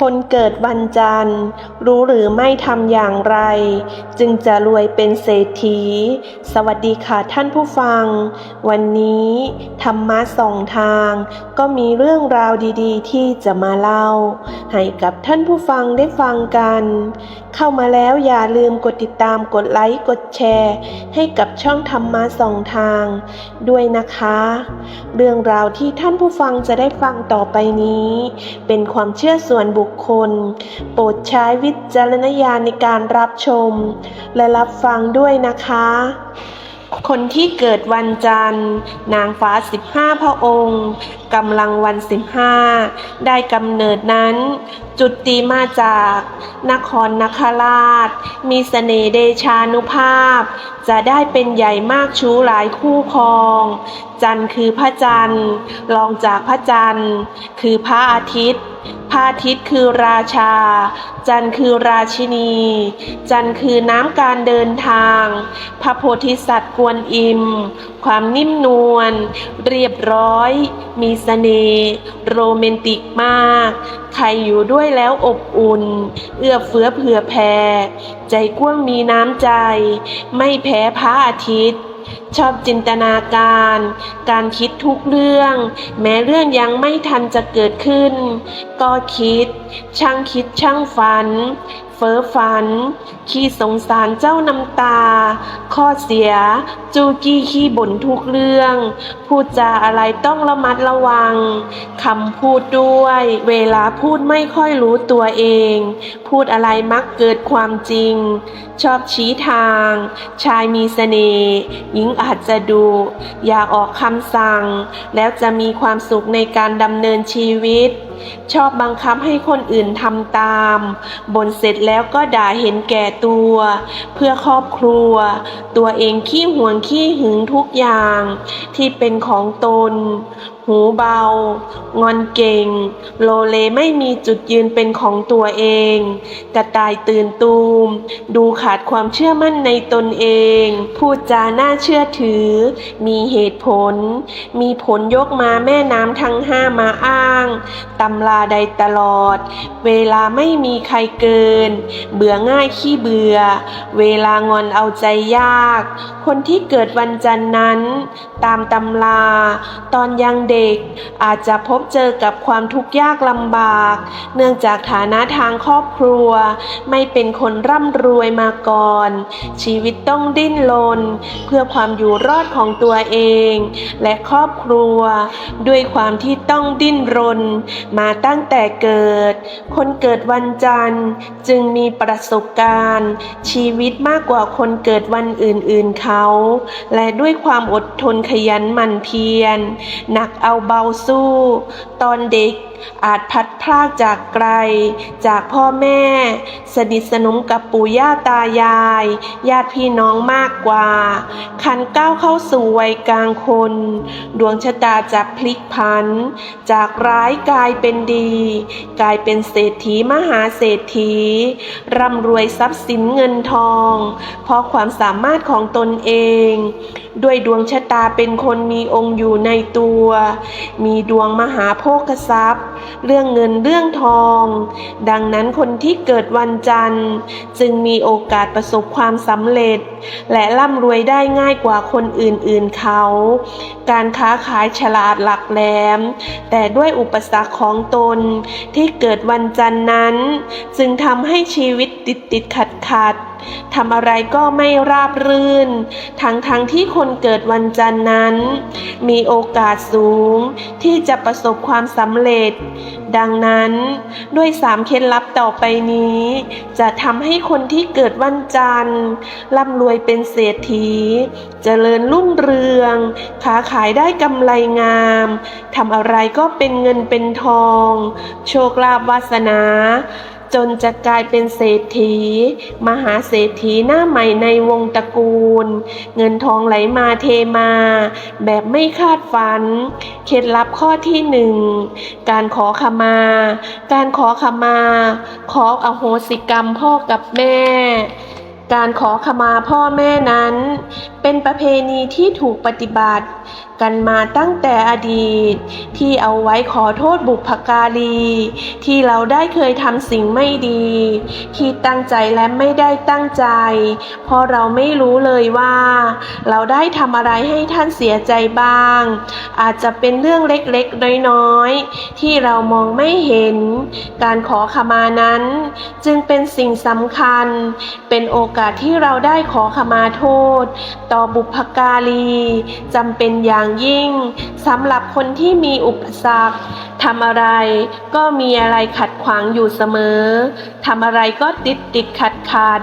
คนเกิดวันจันทร์ รู้หรือไม่ทำอย่างไร จึงจะรวยเป็นเศรษฐี สวัสดีค่ะท่านผู้ฟัง วันนี้ธรรมะสองทาง ก็มีเรื่องราวดีๆ ที่จะมาเล่า ให้กับท่านผู้ฟังได้ฟังกัน เข้ามาแล้วอย่าลืมกดติดตามกดไลค์กดแชร์ ให้กับช่องธรรมะสองทาง ด้วยนะคะ เรื่องราวที่ท่านผู้ฟังจะได้ฟังต่อไปนี้ เป็นความเชื่อส่วนบุคคล โปรดใช้วิจารณญาณในการรับชม และรับฟังด้วยนะคะ คนที่เกิดวันจันทร์ นางฟ้าสิบห้าพระองค์กำลังวันสิบห้าได้กำเนิดนั้น จุติมาจากนครนคราช มีเสน่ห์เดชานุภาพ จะได้เป็นใหญ่มากชูหลายคู่ครอง จันทร์คือพระจันทร์รองจากพระจันทร์ คือพระอาทิตย์พระอาทิตย์คือราชา จันทร์คือราชินี จันทร์คือน้ำการเดินทาง พระโพธิสัตว์กวนอิมความนิ่มนวล เรียบร้อย มีเสน่ห์โรแมนติกมาก ใครอยู่ด้วยแล้วอบอุ่น เอื้อเฟื้อเผื่อแผ่ใจกว้างมีน้ำใจ ไม่แพ้พระอาทิตย์ ชอบจินตนาการ การคิดทุกเรื่อง แม้เรื่องยังไม่ทันจะเกิดขึ้น ก็คิด ช่างคิดช่างฝัน เฟ้อฝัน ขี้สงสารเจ้าน้ำตา ข้อเสีย จูกี้ขี้บ่นทุกเรื่อง พูดจาอะไรต้องระมัดระวัง คำพูดด้วย เวลาพูดไม่ค่อยรู้ตัวเอง พูดอะไรมักเกิดความจริง ชอบชี้ทาง ชายมีเสน่ห์หญิงอาจจะดูอยากออกคำสั่ง แล้วจะมีความสุขในการดำเนินชีวิต ชอบบังคับให้คนอื่นทำตามบ่นเสร็จแล้วก็ด่าเห็นแก่ตัว เพื่อครอบครัว ตัวเองขี้ห่วงขี้หึงทุกอย่าง ที่เป็นของตน หูเบา งอนเก่ง โลเลไม่มีจุดยืนเป็นของตัวเอง กระต่ายตื่นตูม ดูขาดความเชื่อมั่นในตนเอง พูดจาน่าเชื่อถือ มีเหตุผล มีผลยกมาแม่น้ำทั้งห้ามาอ้าง ตำราใดตลอด เวลาไม่มีใครเกิน เบื่อง่ายขี้เบื่อ เวลางอนเอาใจยาก คนที่เกิดวันจันทร์นั้น ตามตำรา ตอนยังเด็กอาจจะพบเจอกับความทุกข์ยากลำบาก เนื่องจากฐานะทางครอบครัว ไม่เป็นคนร่ำรวยมาก่อน ชีวิตต้องดิ้นรนเพื่อความอยู่รอดของตัวเอง และครอบครัว ด้วยความที่ต้องดิ้นรน มาตั้งแต่เกิด คนเกิดวันจันทร์จึงมีประสบการณ์ ชีวิตมากกว่าคนเกิดวันอื่นๆเขา และด้วยความอดทนขยันหมั่นเพียรหนักเอาเบาสู้ ตอนเด็กอาจพัดพรากจากไกล จากพ่อแม่ สนิทสนมกับปู่ย่าตายาย ญาติพี่น้องมากกว่า คันก้าวเข้าสู่วัยกลางคน ดวงชะตาจะพลิกผัน จากร้ายกลายเป็นดี กลายเป็นเศรษฐีมหาเศรษฐี ร่ำรวยทรัพย์สินเงินทอง เพราะความสามารถของตนเอง ด้วยดวงชะตาเป็นคนมีองค์อยู่ในตัวมีดวงมหาโภคทรัพย์ เรื่องเงินเรื่องทอง ดังนั้นคนที่เกิดวันจันทร์ จึงมีโอกาสประสบความสำเร็จ และร่ำรวยได้ง่ายกว่าคนอื่นๆเขา การค้าขายฉลาดหลักแหลม แต่ด้วยอุปสรรคของตนที่เกิดวันจันทร์นั้น จึงทำให้ชีวิตติดติดขัดขัดทำอะไรก็ไม่ราบรื่น ทั้งทั้งที่คนเกิดวันจันทร์นั้น มีโอกาสสูงที่จะประสบความสำเร็จ ดังนั้นด้วยสามเคล็ดลับต่อไปนี้ จะทำให้คนที่เกิดวันจันทร์ร่ำรวยเป็นเศรษฐี เจริญรุ่งเรือง ค้าขายได้กำไรงามทำอะไรก็เป็นเงินเป็นทอง โชคลาภวาสนา จนจะกลายเป็นเศรษฐี มหาเศรษฐีหน้าใหม่ในวงตระกูล เงินทองไหลมาเทมา แบบไม่คาดฝัน เคล็ดลับข้อที่หนึ่งการขอขมา การขอขมา ขออโหสิกรรมพ่อกับแม่ การขอขมาพ่อแม่นั้น เป็นประเพณีที่ถูกปฏิบัติ กันมาตั้งแต่อดีต ที่เอาไว้ขอโทษบุพการี ที่เราได้เคยทำสิ่งไม่ดี ที่ตั้งใจและไม่ได้ตั้งใจ เพราะเราไม่รู้เลยว่า เราได้ทำอะไรให้ท่านเสียใจบ้าง อาจจะเป็นเรื่องเล็กๆ น้อยๆ ที่เรามองไม่เห็น การขอขมานั้น จึงเป็นสิ่งสำคัญเป็นโอกาสอกาสที่เราได้ขอขมาโทษ ต่อบุพการีจำเป็นอย่างยิ่งสำหรับคนที่มีอุปสรรคทำอะไรก็มีอะไรขัดขวางอยู่เสมอทำอะไรก็ติดติดขัดขัด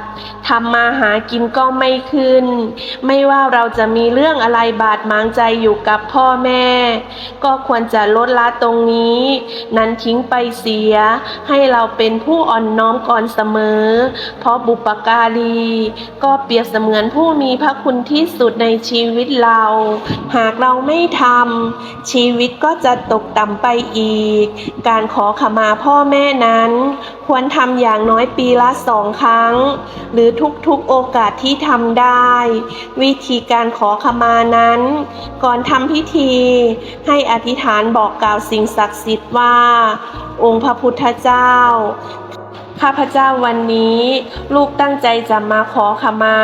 ทำมาหากินก็ไม่ขึ้น ไม่ว่าเราจะมีเรื่องอะไรบาดหมางใจอยู่กับพ่อแม่ ก็ควรจะลดละตรงนี้ นั้นทิ้งไปเสีย ให้เราเป็นผู้อ่อนน้อมก่อนเสมอ เพราะบุปการีก็เปรียบเสมือนผู้มีพระคุณที่สุดในชีวิตเรา หากเราไม่ทำชีวิตก็จะตกต่ำไปอีก การขอขมาพ่อแม่นั้น ควรทำอย่างน้อยปีละสองครั้ง หรือทุกๆโอกาสที่ทำได้ วิธีการขอขมานั้น ก่อนทำพิธี ให้อธิษฐานบอกกล่าวสิ่งศักดิ์สิทธิ์ว่า องค์พระพุทธเจ้า ข้าพเจ้าวันนี้ ลูกตั้งใจจะมาขอขมา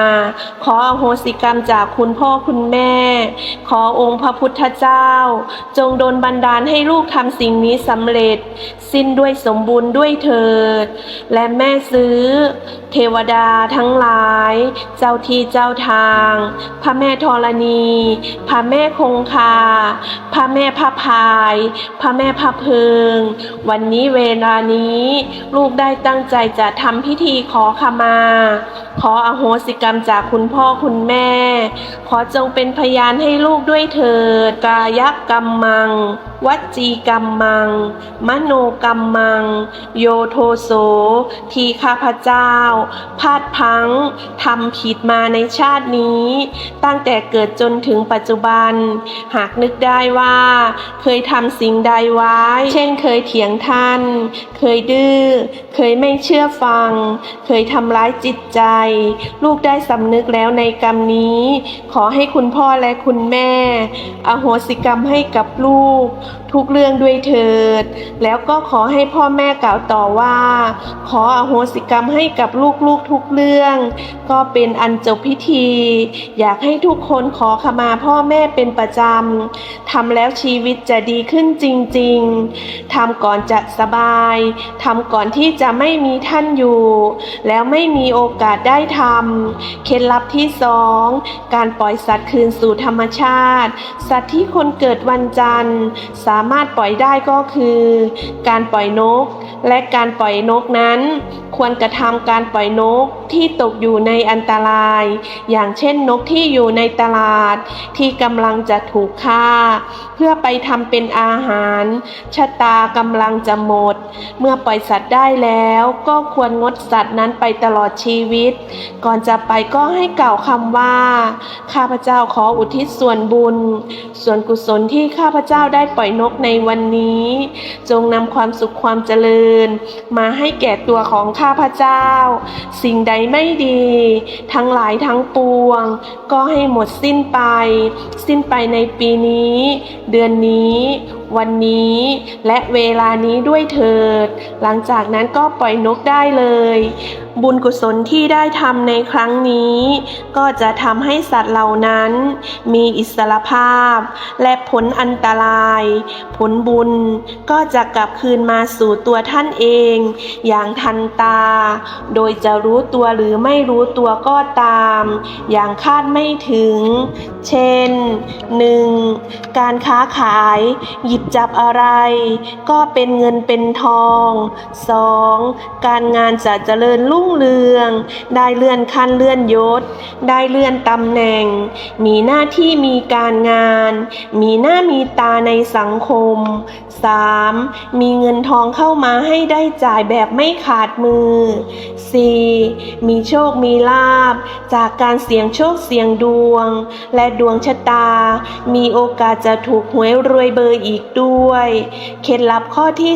ขออโหสิกรรมจากคุณพ่อคุณแม่ ขอองค์พระพุทธเจ้า จงดลบันดาลให้ลูกทำสิ่งนี้สำเร็จ สิ้นด้วยสมบูรณ์ด้วยเถิด และแม่ซื้อ เทวดาทั้งหลาย เจ้าที่เจ้าทาง พระแม่ธรณี พระแม่คงคา พระแม่พระพาย พระแม่พระเพิง วันนี้เวลานี้ ลูกได้ตั้งใจจะทำพิธีขอขมา ขออโหสิกรรมจากคุณพ่อคุณแม่ อจงเป็นพยานให้ลูกด้วยเถิดกายกรรมมัง วัจีกรรมมัง มโนกรรมมัง โยโทโส ที่ข้าพเจ้า พาดพังทำผิดมาในชาตินี้ ตั้งแต่เกิดจนถึงปัจจุบัน หากนึกได้ว่า เคยทำสิ่งใดไว้ เช่นเคยเถียงท่าน เคยดื้อ เคยไม่เชื่อฟัง เคยทำร้ายจิตใจ ลูกได้สำนึกแล้วในกรรมนี้ขออให้คุณพ่อและคุณแม่ อโหสิกรรมให้กับลูก ทุกเรื่องด้วยเถิด แล้วก็ขอให้พ่อแม่กล่าวต่อว่า ขออโหสิกรรมให้กับลูกๆทุกเรื่อง ก็เป็นอันจบพิธี อยากให้ทุกคนขอขมาพ่อแม่เป็นประจำทำแล้วชีวิตจะดีขึ้นจริง ๆทำก่อนจะสบายทำก่อนที่จะไม่มีท่านอยู่ แล้วไม่มีโอกาสได้ทำเคล็ดลับที่สองการปล่อยสัตว์คืนสู่ธรรมชาติ สัตว์ที่คนเกิดวันจันทร์ สามารถปล่อยได้ก็คือ การปล่อยนก และการปล่อยนกนั้น ควรกระทำการปล่อยนกที่ตกอยู่ในอันตราย อย่างเช่นนกที่อยู่ในตลาด ที่กำลังจะถูกฆ่า เพื่อไปทำเป็นอาหาร ชะตากำลังจะหมด เมื่อปล่อยสัตว์ได้แล้วก็ควรงดสัตว์นั้นไปตลอดชีวิต ก่อนจะไปก็ให้กล่าวคำว่า ข้าพเจ้าขออุทิศส่วนบุญ ส่วนกุศลที่ข้าพเจ้าได้ปล่อยนกในวันนี้ จงนำความสุขความเจริญมาให้แก่ตัวของข้าพเจ้า สิ่งใดไม่ดี ทั้งหลายทั้งปวง ก็ให้หมดสิ้นไป สิ้นไปในปีนี้ เดือนนี้วันนี้ และเวลานี้ด้วยเถิด หลังจากนั้นก็ปล่อยนกได้เลย บุญกุศลที่ได้ทำในครั้งนี้ ก็จะทำให้สัตว์เหล่านั้น มีอิสรภาพ และผลอันตราย ผลบุญก็จะกลับคืนมาสู่ตัวท่านเอง อย่างทันตา โดยจะรู้ตัวหรือไม่รู้ตัวก็ตาม อย่างคาดไม่ถึง เช่น 1. การค้าขาย หยิบจับอะไรก็เป็นเงินเป็นทอง 2. การงานจะเจริญรุ่งเรือง ได้เลื่อนขั้นเลื่อนยศ ได้เลื่อนตำแหน่ง มีหน้าที่มีการงาน มีหน้ามีตาในสังคม 3. มีเงินทองเข้ามาให้ได้จ่ายแบบไม่ขาดมือ 4. มีโชคมีลาบ จากการเสี่ยงโชคเสี่ยงดวง และดวงชะตา มีโอกาสจะถูกหวยรวยเบอร์อีกกด้วย เคล็ดลับข้อที่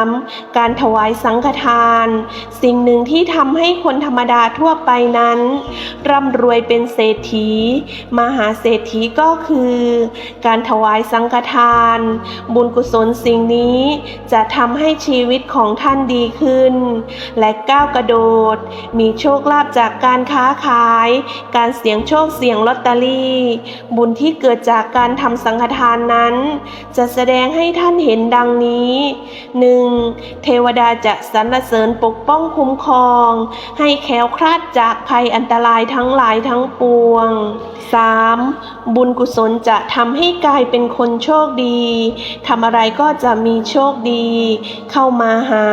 3 การถวายสังฆทาน สิ่งหนึ่งที่ทำให้คนธรรมดาทั่วไปนั้น ร่ำรวยเป็นเศรษฐี มหาเศรษฐีก็คือ การถวายสังฆทาน บุญกุศลสิ่งนี้จะทำให้ชีวิตของท่านดีขึ้น และก้าวกระโดด มีโชคลาภจากการค้าขาย การเสี่ยงโชคเสี่ยงลอตเตอรี่ บุญที่เกิดจากการทำสังฆทานนั้น จะแสดงให้ท่านเห็นดังนี้ 1. เทวดาจะสรรเสริญปกป้องคุ้มครอง ให้แคล้วคลาดจากภัยอันตรายทั้งหลายทั้งปวง 3. บุญกุศลจะทำให้กลายเป็นคนโชคดีทำอะไรก็จะมีโชคดี เข้ามาหา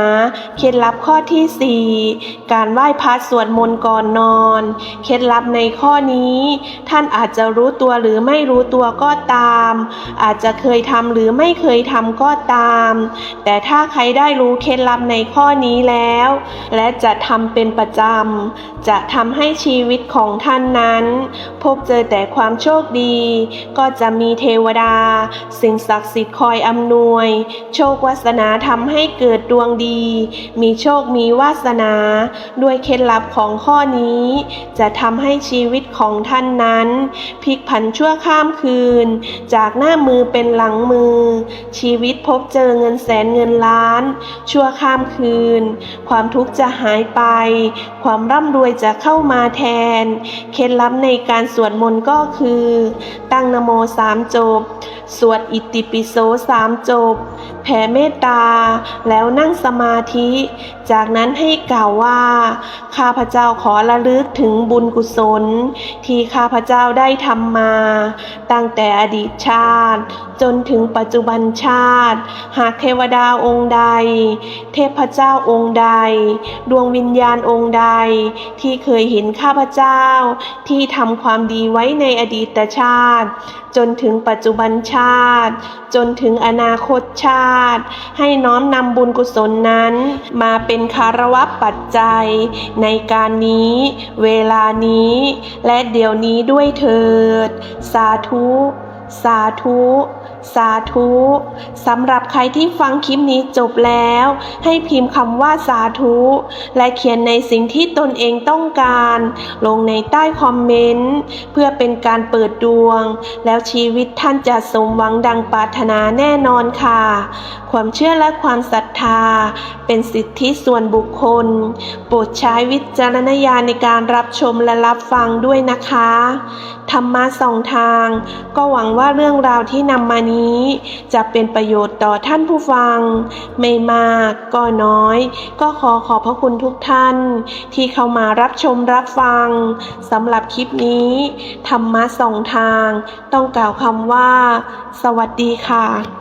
เคล็ดลับข้อที่ 4 การไหว้พระสวดมนต์ก่อนนอน เคล็ดลับในข้อนี้ ท่านอาจจะรู้ตัวหรือไม่รู้ตัวก็ตาม อาจจะเคยทำหรือไม่ไม่เคยทำก็ตาม แต่ถ้าใครได้รู้เคล็ดลับในข้อนี้แล้ว และจะทำเป็นประจำ จะทำให้ชีวิตของท่านนั้น พบเจอแต่ความโชคดี ก็จะมีเทวดา สิ่งศักดิ์สิทธิ์คอยอำนวย โชควาสนาทำให้เกิดดวงดี มีโชคมีวาสนา ด้วยเคล็ดลับของข้อนี้ จะทำให้ชีวิตของท่านนั้นพลิกผันชั่วข้ามคืน จากหน้ามือเป็นหลังมือชีวิตพบเจอเงินแสนเงินล้าน ชั่วข้ามคืน ความทุกข์จะหายไป ความร่ำรวยจะเข้ามาแทน เคล็ดลับในการสวดมนต์ก็คือ ตั้งนโมสามจบ สวดอิติปิโสสามจบ แผ่เมตตา แล้วนั่งสมาธิ จากนั้นให้กล่าวว่า ข้าพเจ้าขอระลึกถึงบุญกุศล ที่ข้าพเจ้าได้ทำมา ตั้งแต่อดีตชาติ จนถึงปัจจุบันชาติ หากเทวดาองค์ใด เทพเจ้าองค์ใด ดวงวิญญาณองค์ใด ที่เคยเห็นข้าพเจ้าที่ทำความดีไว้ในอดีตชาติจนถึงปัจจุบันชาติ จนถึงอนาคตชาติ ให้น้อมนำบุญกุศลนั้น มาเป็นคารวะปัจจัย ในการนี้ เวลานี้ และเดี๋ยวนี้ด้วยเถิด สาธุ สาธุ สาธุสำหรับใครที่ฟังคลิปนี้จบแล้ว ให้พิมพ์คำว่าสาธุ และเขียนในสิ่งที่ตนเองต้องการ ลงในใต้คอมเมนต์ เพื่อเป็นการเปิดดวง แล้วชีวิตท่านจะสมหวังดังปรารถนาแน่นอนค่ะ ความเชื่อและความศรัทธา เป็นสิทธิส่วนบุคคล โปรดใช้วิจารณญาณในการรับชมและรับฟังด้วยนะคะธรรมะสองทาง ก็หวังว่าเรื่องราวที่นำมานี้ จะเป็นประโยชน์ต่อท่านผู้ฟัง ไม่มากก็น้อย ก็ขอขอบพระคุณทุกท่าน ที่เข้ามารับชมรับฟังสำหรับคลิปนี้ ธรรมะสองทาง ต้องกล่าวคำว่า สวัสดีค่ะ